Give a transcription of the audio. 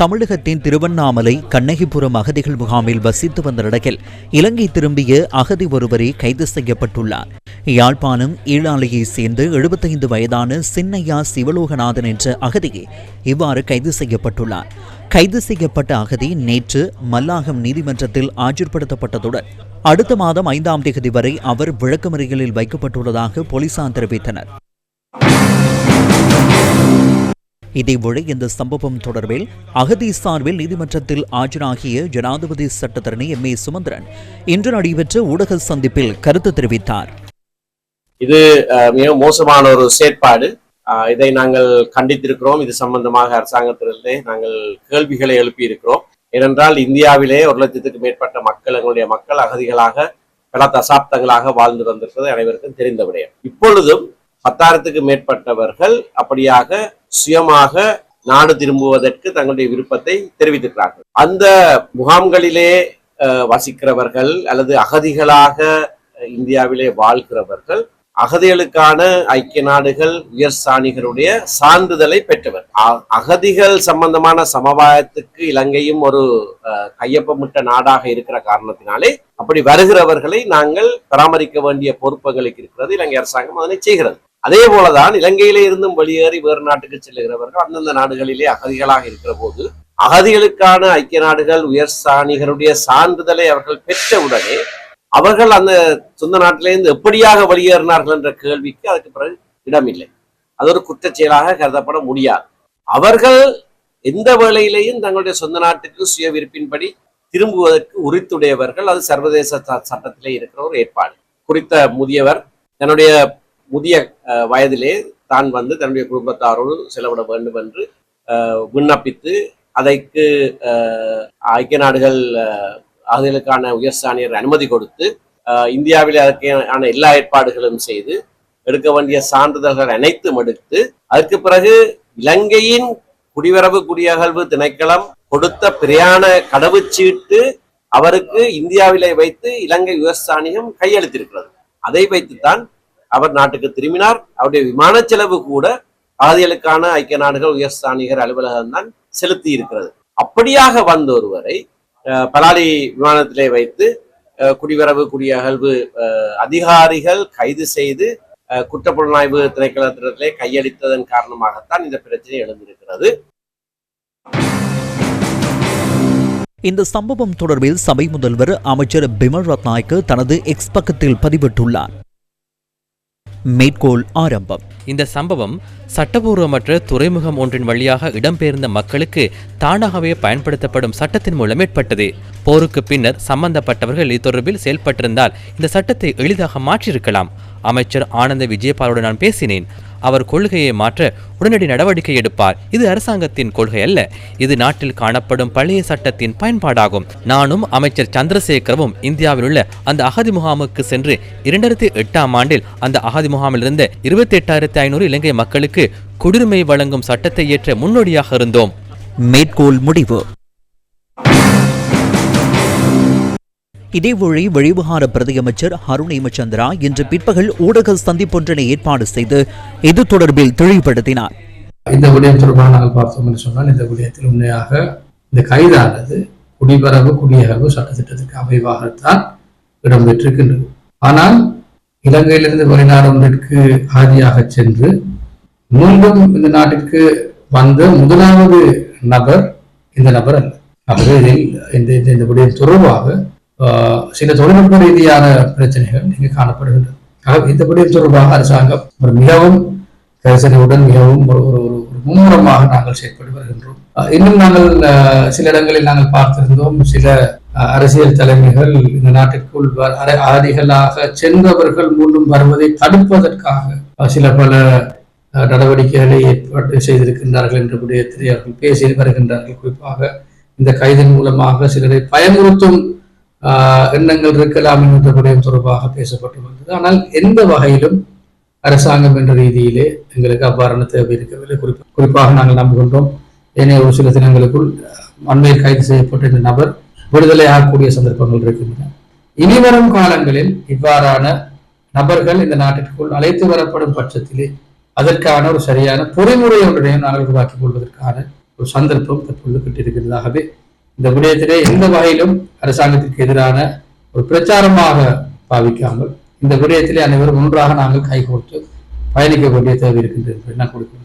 தமிழகத்தின் திருவண்ணாமலை கண்ணகிபுரம் அகதிகள் முகாமில் வசித்து வந்த நிலையில் இலங்கை திரும்பிய அகதி ஒருவரே கைது செய்யப்பட்டுள்ளார். யாழ்ப்பாணம் ஈழாலையைச் சேர்ந்த எழுபத்தைந்து வயதான சின்னையா சிவலோகநாதன் என்ற அகதியே இவ்வாறு கைது செய்யப்பட்டுள்ளார். கைது செய்யப்பட்ட அகதி நேற்று மல்லாகம் நீதிமன்றத்தில் ஆஜர்படுத்தப்பட்டதுடன் அடுத்த மாதம் ஐந்தாம் தேதி வரை அவர் விளக்கமறிகளில் வைக்கப்பட்டுள்ளதாக போலீசார் தெரிவித்தனர். இதேபோல இந்த சம்பவம் தொடர்பில் அகதி சார்பில் நீதிமன்றத்தில் ஆஜராகிய ஜனாதிபதி சட்டத்தரணி எம் ஏ சுமந்திரன் இன்று நடைபெற்ற ஊடக சந்திப்பில் கருத்து தெரிவித்தார். இது அஹ், மிக மோசமான ஒரு செயற்பாடு. இதை நாங்கள் கண்டித்திருக்கிறோம். இது சம்பந்தமாக அரசாங்கத்திலிருந்தே நாங்கள் கேள்விகளை எழுப்பியிருக்கிறோம். ஏனென்றால் இந்தியாவிலே ஒரு லட்சத்துக்கு மேற்பட்ட மக்கள் எங்களுடைய மக்கள் அகதிகளாக பல தசாப்தங்களாக வாழ்ந்து வந்திருக்கிறது அனைவருக்கும் தெரிந்த விடயம். இப்பொழுதும் பத்தாயிரத்துக்கு மேற்பட்டவர்கள் அப்படியாக சுயமாக நாடு திரும்புவதற்கு தங்களுடைய விருப்பத்தை தெரிவித்திருக்கிறார்கள். அந்த முகாம்களிலே அஹ், வசிக்கிறவர்கள் அல்லது அகதிகளாக இந்தியாவிலே வாழ்கிறவர்கள் அகதிகளுக்கான ஐக்கிய நாடுகள் உயர் சாணிகளுடைய சான்றிதழை பெற்றவர். அகதிகள் சம்பந்தமான சமவாயத்துக்கு இலங்கையும் ஒரு அஹ், கையொப்பமிட்ட நாடாக இருக்கிற காரணத்தினாலே அப்படி வருகிறவர்களை நாங்கள் பராமரிக்க வேண்டிய பொறுப்புகளுக்கு இருக்கிறது இலங்கை அரசாங்கம் அதனை செய்கிறது. அதே போலதான் இலங்கையிலே இருந்தும் வெளியேறி வேறு நாட்டுக்கு செல்லுகிறவர்கள் அந்தந்த நாடுகளிலே அகதிகளாக இருக்கிற போது அகதிகளுக்கான ஐக்கிய நாடுகள் உயர் சாணிகளுடைய சான்றிதழை அவர்கள் பெற்றவுடனே அவர்கள் அந்த சொந்த நாட்டிலிருந்து எப்படியாக வெளியேறினார்கள் என்ற கேள்விக்கு அதுக்கு பிறகு இடமில்லை. அது ஒரு குற்றச்செயலாக கருதப்பட முடியாது. அவர்கள் எந்த வேளையிலேயும் தங்களுடைய சொந்த நாட்டுக்கு சுய விருப்பின்படி திரும்புவதற்கு உரித்துடையவர்கள் அது சர்வதேச ச- சட்டத்திலே இருக்கிற ஒரு ஏற்பாடு. குறித்த முதியவர் தன்னுடைய முதிய வயதிலே தான் வந்து தன்னுடைய குடும்பத்தாரோடு செலவிட வேண்டும் என்று விண்ணப்பித்து அதைக்கு ஐக்கிய நாடுகள் அஹ், அகதிகளுக்கான உயர்ஸ்தானியர் அனுமதி கொடுத்து அஹ், இந்தியாவில் அதற்கான எல்லா ஏற்பாடுகளும் செய்து எடுக்க வேண்டிய சான்றிதழ்கள் அனைத்தும் எடுத்து அதற்கு பிறகு இலங்கையின் குடிவரவு குடியகழ்வு திணைக்களம் கொடுத்த பிரயாண கடவுச்சீட்டு அவருக்கு இந்தியாவிலே வைத்து இலங்கை விவசாயம் கையெழுத்திருக்கிறது அதை வைத்துத்தான் அவர் நாட்டுக்கு திரும்பினார். அவருடைய விமான செலவு கூட அகதிகளுக்கான ஐக்கிய நாடுகள் உயர் ஸ்தானிகர் அலுவலகம் தான் செலுத்தி இருக்கிறது. அப்படியாக வந்த ஒருவரை அஹ், பலாலி விமானத்திலே வைத்து குடிவரவு குடியகழ்வு அஹ், அதிகாரிகள் கைது செய்து அஹ், குற்றப்புலனாய்வு திணைக்களத்திலே கையளித்ததன் காரணமாகத்தான் இந்த பிரச்சனை எழுந்திருக்கிறது. இந்த சம்பவம் தொடர்பில் சபை முதல்வர் அமைச்சர் பிமல் ரத்நாயக்கு தனது எக்ஸ் பக்கத்தில் பதிவிட்டுள்ளார். மேற்கோள் ஆரம்பம். இந்த சம்பவம் சட்டபூர்வமற்ற துறைமுகம் ஒன்றின் வழியாக இடம்பெயர்ந்த மக்களுக்கு தானாகவே பயன்படுத்தப்படும் சட்டத்தின் மூலம் ஏற்பட்டது. போருக்கு பின்னர் சம்பந்தப்பட்டவர்கள் இத்தொடர்பில் செயல்பட்டிருந்தால் இந்த சட்டத்தை எளிதாக மாற்றியிருக்கலாம். அமைச்சர் ஆனந்த விஜயபாலுடன் நான் பேசினேன். அவர் கொள்கையை மாற்ற உடனடி நடவடிக்கை எடுப்பார். இது அரசாங்கத்தின் கொள்கை அல்ல. இது நாட்டில் காணப்படும் பழைய சட்டத்தின் பயன்பாடாகும். நானும் அமைச்சர் சந்திரசேகரவும் இந்தியாவில் உள்ள அந்த அகதி முகாமுக்கு சென்று இரண்டாயிரத்தி எட்டாம் ஆண்டில் அந்த அகதி முகாமில் இருந்த இருபத்தி எட்டாயிரத்தி ஐநூறு இலங்கை மக்களுக்கு குடியுரிமை வழங்கும் சட்டத்தை ஏற்ற முன்னோடியாக இருந்தோம். மேற்கோள் முடிவு. இதேவேளை வெளிவிவகார பிரதியமைச்சர் அருண் ஹேமச்சந்திரா இன்று பிற்பகல் ஊடக சந்திப்பொன்றினை ஏற்பாடு செய்து இது தொடர்பில் தெளிவுபடுத்தினார். இந்த விடயம் தொடர்பாக நாங்கள் பார்த்தோம் என்று சொன்னால் இந்த விடயத்தில் உண்மையாக இந்த கைதானது குடிபரவு குடியகழ்வு சட்டத்திட்டத்திற்கு அமைவாகத்தான் இடம்பெற்றிருக்கின்றது. ஆனால் இலங்கையிலிருந்து வெளிநாடு ஒன்றிற்கு ஆதியாக சென்று மீண்டும் இந்த நாட்டிற்கு வந்த முதலாவது நபர் இந்த நபர் அல்ல. ஆகவே இதில் இந்த இந்த- விடயம் தொடர்பாக சில தொழில்நுட்ப ரீதியான பிரச்சனைகள் இங்கு காணப்படுகின்றன. ஆக இந்த விடயம் தொடர்பாக அரசாங்கம் ஒரு மிகவும் கரிசனையுடன் மிகவும் ஒரு ஒரு ஒரு மும்முரமாக நாங்கள் செயல்பட்டு வருகின்றோம். இன்னும் நாங்கள் சில இடங்களில் நாங்கள் பார்த்திருந்தோம் சில அரசியல் தலைமைகள் இந்த நாட்டிற்குள் வ- அகதிகளாக சென்றவர்கள் மீண்டும் வருவதை தடுப்பதற்காக சில பல நடவடிக்கைகளை ஏற்பாடு செய்திருக்கின்றார்கள் என்ற விடயத்திலே அவர்கள் பேசி வருகின்றார்கள் குறிப்பாக இந்த கைதின் மூலமாக சிலரை பயமுறுத்தும் எண்ணங்கள் இருக்கலாம் என்ற விடயம் தொடர்பாக பேசப்பட்டு வந்தது. ஆனால் எந்த வகையிலும் அரசாங்கம் என்ற ரீதியிலே எங்களுக்கு அவ்வாறான தேவை இருக்கவில்லை. குறிப்பாக குறிப்பாக நாங்கள் நம்புகின்றோம். ஏனைய ஒரு சில தினங்களுக்குள் அண்மையில் கைது செய்யப்பட்ட இந்த நபர் விடுதலை ஆகக்கூடிய சந்தர்ப்பங்கள் இருக்கின்றன. இனிவரும் காலங்களில் இவ்வாறான நபர்கள் இந்த நாட்டிற்குள் அழைத்து வரப்படும் பட்சத்திலே அதற்கான ஒரு சரியான பொறிமுறை ஒன்றையும் நாங்கள் உருவாக்கிக் கொள்வதற்கான ஒரு சந்தர்ப்பம் தற்பொழுது கிட்டிருக்கிறதாகவே இந்த விடயத்திலே எந்த வகையிலும் அரசாங்கத்திற்கு எதிரான ஒரு பிரச்சாரமாக பாவிக்காமல் இந்த விடயத்திலே அனைவரும் ஒன்றாக நாங்கள் கைகோர்த்து பயணிக்க வேண்டிய தேவை இருக்கின்றது என்ன நான் கொடுக்கிறேன்.